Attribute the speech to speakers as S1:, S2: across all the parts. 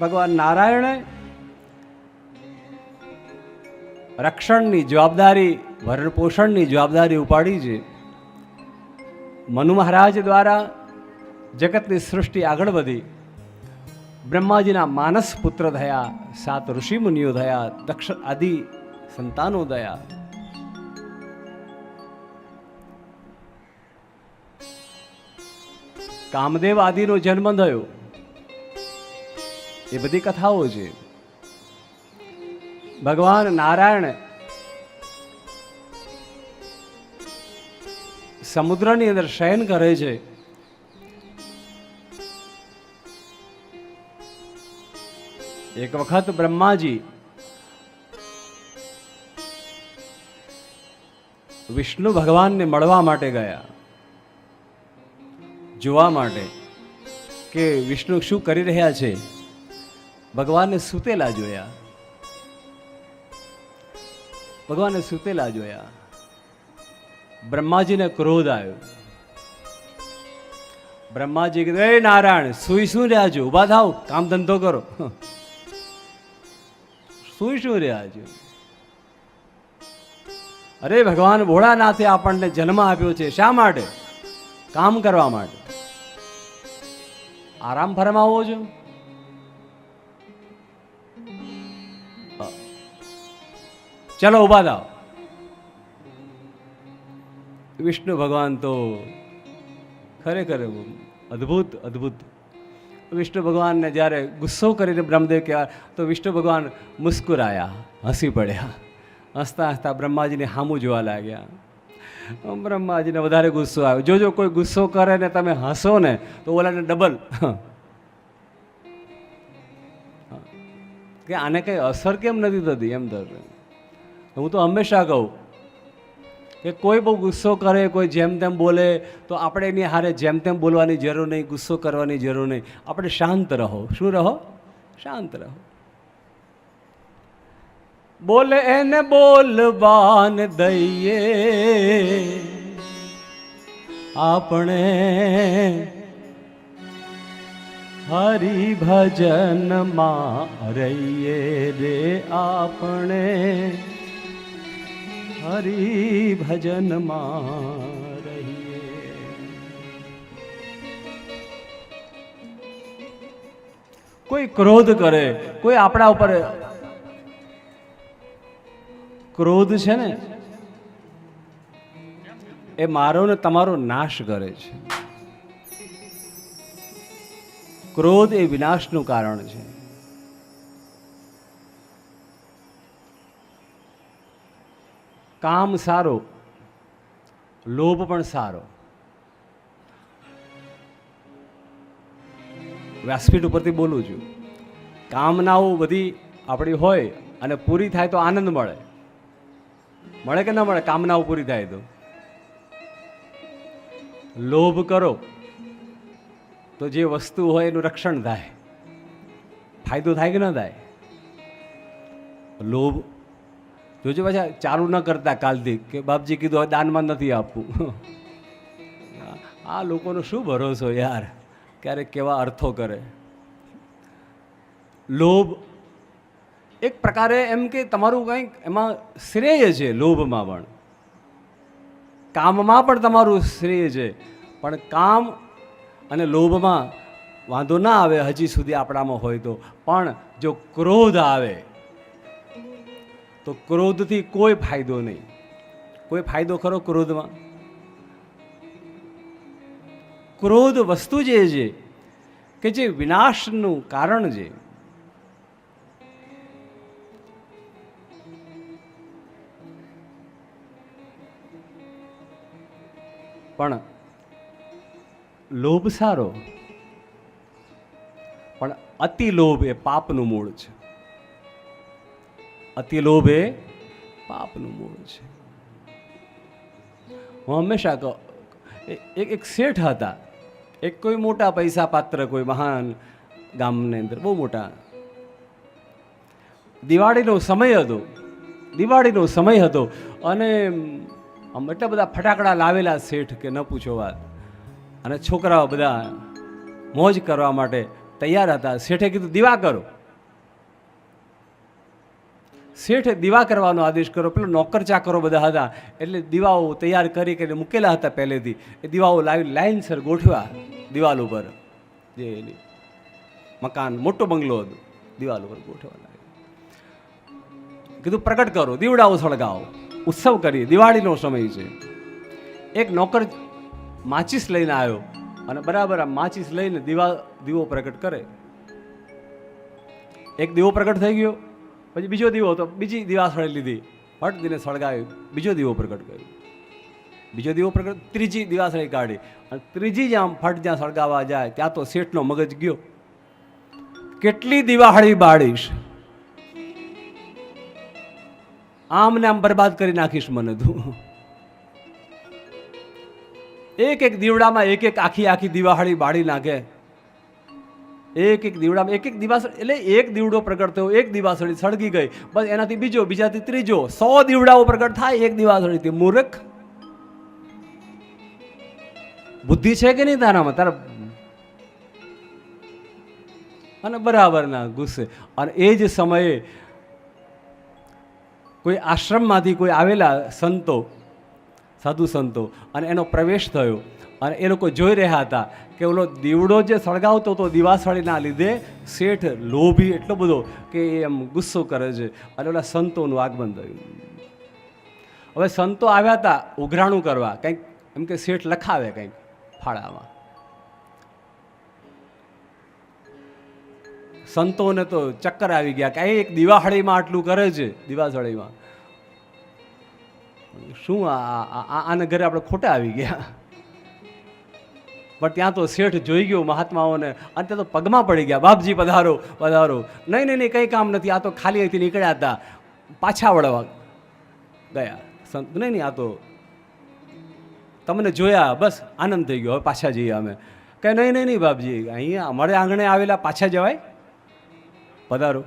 S1: ભગવાન નારાયણે રક્ષણની જવાબદારી ભરણ પોષણની જવાબદારી ઉપાડી છે. મનુ મહારાજ દ્વારા જગતની સૃષ્ટિ આગળ વધી. બ્રહ્માજીના માનસ પુત્ર થયા, સાત ઋષિ મુનિઓ થયા, દક્ષ આદિ સંતાનો થયા. કામદેવ આદિનો જન્મ થયો. એ બધી કથાઓ છે. ભગવાન નારાયણ સમુદ્રની અંદર શયન કરે છે. એક વખત બ્રહ્માજી વિષ્ણુ ભગવાનને મળવા માટે ગયા. જોવા માટે કે વિષ્ણુ શું કરી રહ્યા છે? ભગવાનને સૂતેલા જોયા. ભગવાનને સૂતેલા જોયા. બ્રહ્માજીને ક્રોધ આવ્યો. બ્રહ્માજી કીધું, એ નારાયણ, સુઈ શું રહ્યા છો? ઊભા થાવ, કામ ધંધો કરો. સુઈ શું રહ્યા છો? અરે ભગવાન, ભોળાનાથે આપણને જન્મ આપ્યો છે. શા માટે? કામ કરવા માટે. આરામ ફરમાવો છો? ચલો ઊભા થાવ વિષ્ણુ ભગવાન તો ખરેખર અદ્ભુત અદ્ભુત. વિષ્ણુ ભગવાનને જ્યારે ગુસ્સો કરીને બ્રહ્મદેવ કહેવા તો વિષ્ણુ ભગવાન મુસ્કુરાયા, હસી પડ્યા. હસતા હસતા બ્રહ્માજીને હામું જોવા લાગ્યા. બ્રહ્માજીને વધારે ગુસ્સો આવ્યો. જો જો કોઈ ગુસ્સો કરે ને તમે હસો ને, તો ઓલાને ડબલ કે આને કંઈ અસર કેમ નથી થતી એમ તો? હું તો હંમેશા કહું કે કોઈ બહુ ગુસ્સો કરે, કોઈ જેમ તેમ બોલે, તો આપણે એની હારે જેમ તેમ બોલવાની જરૂર નહીં, ગુસ્સો કરવાની જરૂર નહીં. આપણે શાંત રહો. શું રહો? શાંત રહો. બોલે એને બોલવાન દઈએ. આપણે હરિભજનમાં રહીએ રે આપણે. હરિભજનમાં રહીએ કોઈ ક્રોધ કરે કોઈ આપણા ઉપર ક્રોધ છે ને એ મારો ને તમારો નાશ કરે છે ક્રોધ એ વિનાશનું કારણ છે। કામ સારો, લોભ પણ સારો. વ્યાસપીઠ ઉપરથી બોલું છું. કામનાઓ બધી આપણી હોય અને પૂરી થાય તો આનંદ મળે. મળે કે ન મળે? કામનાઓ પૂરી થાય તો. લોભ કરો તો જે વસ્તુ હોય એનું રક્ષણ થાય. ફાયદો થાય કે ન થાય? લોભ જોજો પાછા ચાલુ ન કરતા કાલથી કે બાપજી કીધું દાનમાં નથી આપવું. આ લોકોનો શું ભરોસો યાર? ક્યારેક કેવા અર્થો કરે. લોભ એક પ્રકારે એમ કે તમારું કંઈક એમાં શ્રેય છે લોભમાં પણ. કામમાં પણ તમારું શ્રેય છે. પણ કામ અને લોભમાં વાંધો ના આવે હજી સુધી આપણામાં હોય તો. પણ જો ક્રોધ આવે તો ક્રોધથી કોઈ ફાયદો નહીં. કોઈ ફાયદો ખરો ક્રોધમાં? ક્રોધ વસ્તુ જે છે, કે જે વિનાશનું કારણ છે, પણ લોભ સારો, પણ અતિ લોભ એ પાપનું મૂળ છે. અતિ લોભ એ પાપનું મૂળ છે. હું હંમેશા એક એક શેઠ હતા. એક કોઈ મોટા પૈસા પાત્ર કોઈ મહાન ગામની અંદર બહુ મોટા. દિવાળીનો સમય હતો. દિવાળીનો સમય હતો. અને આમ એટલા બધા ફટાકડા લાવેલા શેઠ કે ન પૂછો વાત. અને છોકરાઓ બધા મોજ કરવા માટે તૈયાર હતા. શેઠે કીધું દીવા કરો. શેઠે દીવા કરવાનો આદેશ કર્યો. પેલો નોકર ચાકરો બધા હતા. એટલે દીવાઓ તૈયાર કરી કરીને મૂકેલા હતા પહેલેથી. એ દીવાઓ લાવી લાઇનસર ગોઠવ્યા દિવાલ ઉપર. જે એની મકાન, મોટો બંગલો હતો. દિવાલ ઉપર ગોઠવવા લાગ્યો કીધું, પ્રગટ કરો, દીવડાઓ સળગાવો. ઉત્સવ કરીએ. દિવાળીનો સમય છે. એક નોકર માચીસ લઈને આવ્યો અને બરાબર આ માચીસ લઈને દીવા, દીવો પ્રગટ કરે. એક દીવો પ્રગટ થઈ ગયો. પછી બીજો દીવો તો બીજી દિવાસળી લીધી. ફટ દીને સળગાવી, બીજો દીવો પ્રગટ કર્યો. બીજો દીવો પ્રગટ, ત્રીજી દિવાસળી કાઢી. અને ત્રીજી જ્યાં ફટ જ્યાં સળગાવવા જાય, ત્યાં તો શેઠનો મગજ ગયો. કેટલી દિવાળી બાળીશ. આમ ને આમ બરબાદ કરી નાખીશ મને તું. એક એક દીવડામાં એક એક આખી આખી દિવાળી બાળી નાખે. એક એક દીવડામાં, એક એક દિવાસ એટલે એક દીવડો પ્રગટ થયો, એક દિવાસળી સળગી ગઈ. બસ એનાથી બીજો, બીજાથી ત્રીજો, સો દીવડાઓ પ્રગટ થાય, એક દિવાસળીથી. મૂર્ખ? બુદ્ધિ છે કે નહીં તારામાં? તારા અને બરાબરના ગુસ્સે. અને એ જ સમયે કોઈ આશ્રમમાંથી કોઈ આવેલા સંતો, સાધુ સંતો, અને એનો પ્રવેશ થયો. અને એ લોકો જોઈ રહ્યા હતા કે ઓલો દીવડો જે સળગાવતો હતો દિવાસળીના લીધે, શેઠ લોભી એટલો બધો કે એ એમ ગુસ્સો કરે છે અને ઓલા સંતોનું આગમન થયું. હવે સંતો આવ્યા હતા ઉઘરાણું કરવા, કંઈક એમ કે શેઠ લખાવે કંઈક ફાળામાં. સંતોને તો ચક્કર આવી ગયા કે એક દિવાળીમાં આટલું કરે છે, દિવાસળીમાં. શું આને ઘરે આપણે ખોટા આવી ગયા? પણ ત્યાં તો શેઠ જોઈ ગયો મહાત્માઓને. અને ત્યાં તો પગમાં પડી ગયા. બાપજી, પધારો પધારો. નહીં નહીં નહીં, કંઈ કામ નથી. આ તો ખાલી અહીંથી નીકળ્યા હતા. પાછા વળવા ગયા. સંત, નહીં નહીં, આ તો તમને જોયા. બસ, આનંદ થઈ ગયો. હવે પાછા જઈએ અમે. કે નહીં નહીં નહીં, બાપજી. અહીંયા અમારે આંગણે આવેલા, પાછા જવાય. પધારો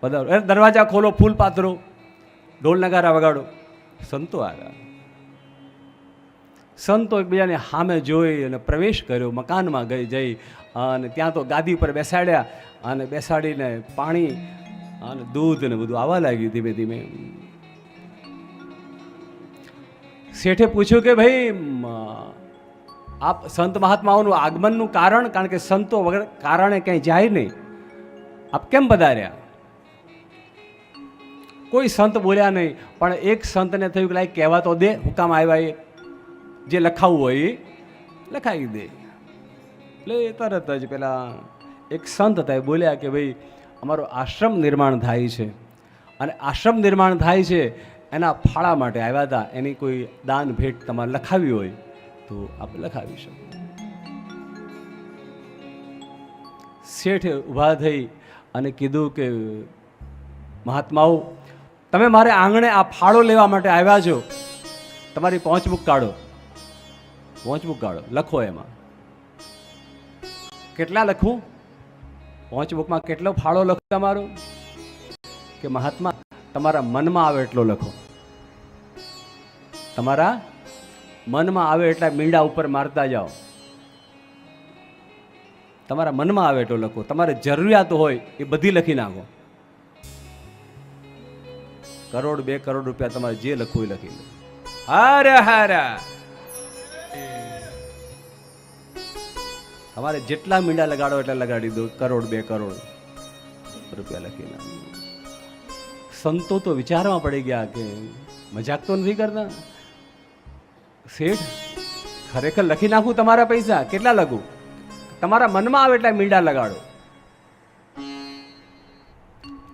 S1: પધારો. અરે દરવાજા ખોલો, ફૂલ પાથરો. ઢોલ નગારા વગાડો. સંતો આવ્યા. સંતો એકબીજાને સામે જોઈ અને પ્રવેશ કર્યો, મકાનમાં ગઈ, જઈ અને ત્યાં તો ગાદી ઉપર બેસાડ્યા અને બેસાડીને પાણી અને દૂધ ને બધું આવવા લાગ્યું ધીમે ધીમે. શેઠે પૂછ્યું કે ભાઈ આપ સંત મહાત્માઓનું આગમનનું કારણ કારણ કે સંતો વગર કારણે ક્યાંય જાય નહીં. આપ કેમ પધાર્યા? કોઈ સંત બોલ્યા નહીં, પણ એક સંતને થયું કે લાઈ કહેવા તો દે, હુકામ આવ્યા એ. જે લખાવવું હોય એ લખાવી દે. એટલે એ તરત જ પેલા એક સંત હતા એ બોલ્યા કે ભાઈ, અમારો આશ્રમ નિર્માણ થાય છે. અને આશ્રમ નિર્માણ થાય છે, એના ફાળા માટે આવ્યા હતા. એની કોઈ દાન ભેટ તમારે લખાવી હોય તો આપ લખાવી શકો. શેઠ ઊભા થઈ અને કીધું કે, મહાત્માઓ, તમે મારે આંગણે આ ફાળો લેવા માટે આવ્યા છો. તમારી પહોંચબુક કાઢો. પહોંચબુક કાઢો લખો એમાં. કેટલા લખું? વોચબુકમાં કેટલો ફાળો લખો તમારો? કે મહાત્મા, તમારા મનમાં આવે એટલો લખો. તમારા મનમાં આવે એટલા મીંડા ઉપર મારતા જાઓ. તમારા મનમાં આવે એટલો લખો. તમારે જરૂરિયાત હોય એ બધી લખી નાખો. કરોડ બે કરોડ રૂપિયા તમારે જે લખવું એ લખી લો. હારા, હર. તમારે જેટલા મીંડા લગાડો એટલા લગાડી દો. કરોડ, બે કરોડ. રૂપિયા લખી નાખો. સંતો તો વિચારમાં પડી ગયા કે મજાક તો નથી કરતા. શેઠ, ખરેખર લખી નાખું તમારા પૈસા? કેટલા લખું? તમારા મનમાં આવે એટલા મીંડા લગાડો.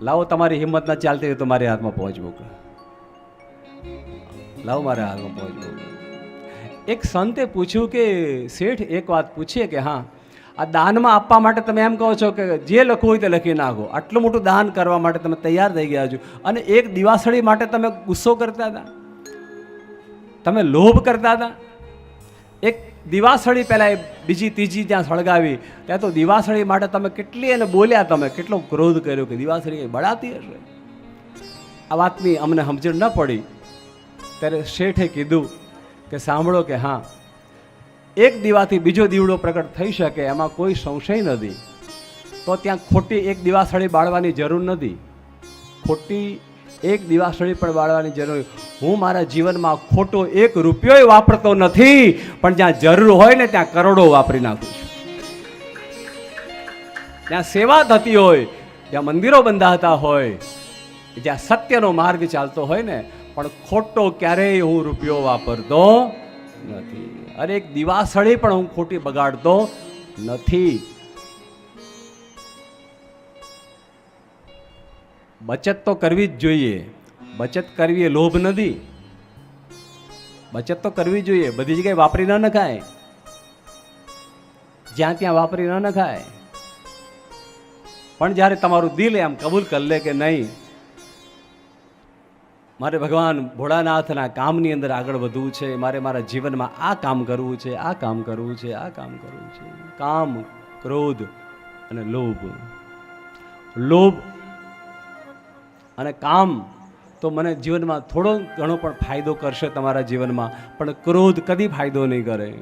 S1: લાવો તમારી હિંમત ના ચાલતી હોય તો મારી હાથમાં પહોંચવું લાવો મારા હાથમાં પહોંચવું એક સંતે પૂછ્યું કે, શેઠ, એક વાત પૂછીએ કે હા, આ દાનમાં આપવા માટે તમે એમ કહો છો કે જે લખવું હોય તે લખી નાખો. આટલું મોટું દાન કરવા માટે તમે તૈયાર થઈ ગયા છો. અને એક દિવાસળી માટે તમે ગુસ્સો કરતા હતા? તમે લોભ કરતા હતા? એક દિવાસળી પહેલાં એ બીજી ત્રીજી ત્યાં સળગાવી. ત્યાં તો દિવાસળી માટે તમે કેટલી એને બોલ્યા તમે, કેટલો ક્રોધ કર્યો કે દિવાસળી કંઈ બળાતી હશે? આ વાતની અમને સમજણ ન પડી. ત્યારે શેઠે કીધું કે સાંભળો કે હા, એક દીવાથી બીજો દીવડો પ્રગટ થઈ શકે, એમાં કોઈ સંશય નથી. તો ત્યાં ખોટી એક દીવાસળી બાળવાની જરૂર નથી. ખોટી એક દિવાસળી પણ બાળવાની જરૂર હું મારા જીવનમાં ખોટો એક રૂપિયો વાપરતો નથી, પણ જ્યાં જરૂર હોય ને ત્યાં કરોડો વાપરી નાખું છું. ત્યાં સેવા થતી હોય, જ્યાં મંદિરો બંધાતા હોય, જ્યાં સત્યનો માર્ગ ચાલતો હોય ને પણ ખોટો ક્યારેય હું રૂપિયો વાપરતો નથી. અરે એક દિવાસળી પણ હું ખોટી બગાડતો નથી. બચત તો કરવી જ જોઈએ. બચત કરવી એ લોભ નથી. બચત તો કરવી જોઈએ. બધી જગ્યાએ વાપરી ન નખાય. જ્યાં ત્યાં વાપરી ન નખાય. પણ જ્યારે તમારું દિલ એમ કબૂલ કરી લે કે નહીં મારે ભગવાન ભોળાનાથના કામની અંદર આગળ વધવું છે. મારે મારા જીવનમાં આ કામ કરવું છે, આ કામ કરવું છે, આ કામ કરવું છે. કામ, ક્રોધ અને લોભ. લોભ અને કામ તો મને જીવનમાં થોડો ઘણો પણ ફાયદો કરશે તમારા જીવનમાં, પણ ક્રોધ કદી ફાયદો નહીં કરે.